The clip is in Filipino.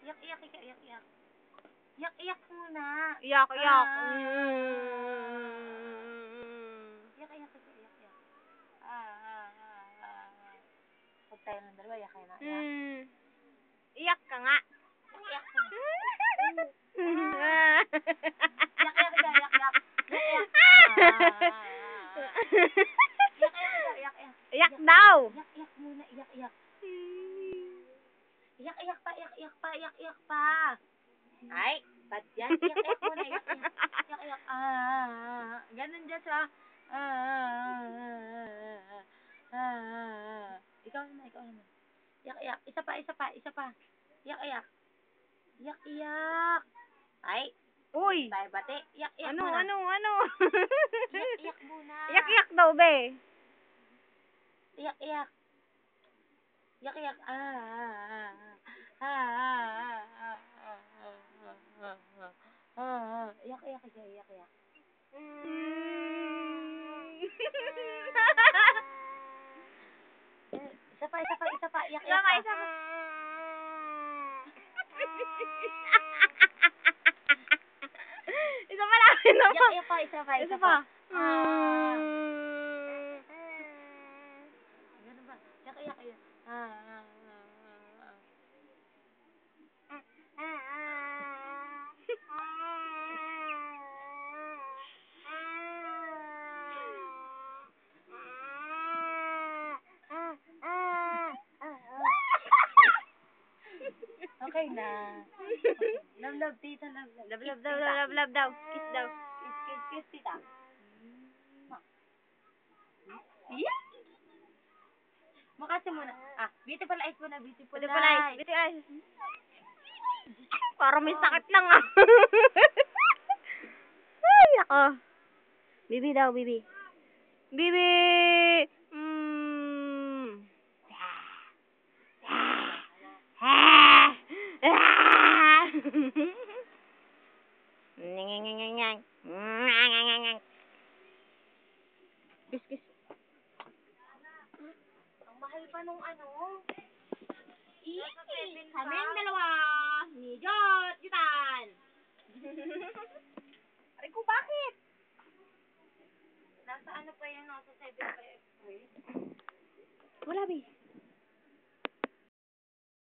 Yak-yak, yak-yak. Yak-yak muna. Yak-yak. Ah. Mm. Yak-yak, yak-yak. Ah, ah, ah, ah, ah. Huwag tayo ng dalawa, yak na. Yak. Mm. Iyak ka nga. Yak-yak ka. Yak-yak ka, yak-yak. Yak-yak. Yak-yak. Yak daw. Yak-yak muna, yak-yak iyak. Iyak, pa, iyak, iyak pa, iyak, iyak pa. Ay, bad yan. Iyak, iyak muna, iyak, iyak. Iyak, iyak. Ah, ah, ah. Ganun dyan sa... Ah, ah, ah, ah, ah, ah. Ikaw naman, ikaw naman. Iyak, iyak. Isa pa, isa pa, isa pa. Iyak, iyak. Iyak, iyak. Ay, Uy. tayo bati. Iyak, iyak Ano, muna. ano, ano? Iyak, iyak muna. Iyak, iyak daw, be. Iyak, iyak. Yak yak ah ah ah ah yak yak yak yak. isa pa, isa pa, isa pa, yak, yak pa. Isa pa, isa pa. isa pa, isa pa. Isa pa, isa pa, isa pa. Isa pa. Okay na. Love, love, tita, love, love. Love, love daw, tita. love, love daw. Kiss daw. Kiss, kiss, kiss, tita. Makasi muna. Ah, beautiful eyes muna, beautiful, Pwede pala, eyes. bitin ay. Parang may sakit lang ah. Ay, ako. Bibi daw, bibi. Bibi! Mm. Kiss, kiss. Pa nung ano. Kaming dalawa ni Jot, Jutan. Aray ko, bakit? Nasa ano pa yan, nasa 7 pa yan. Wala, bi.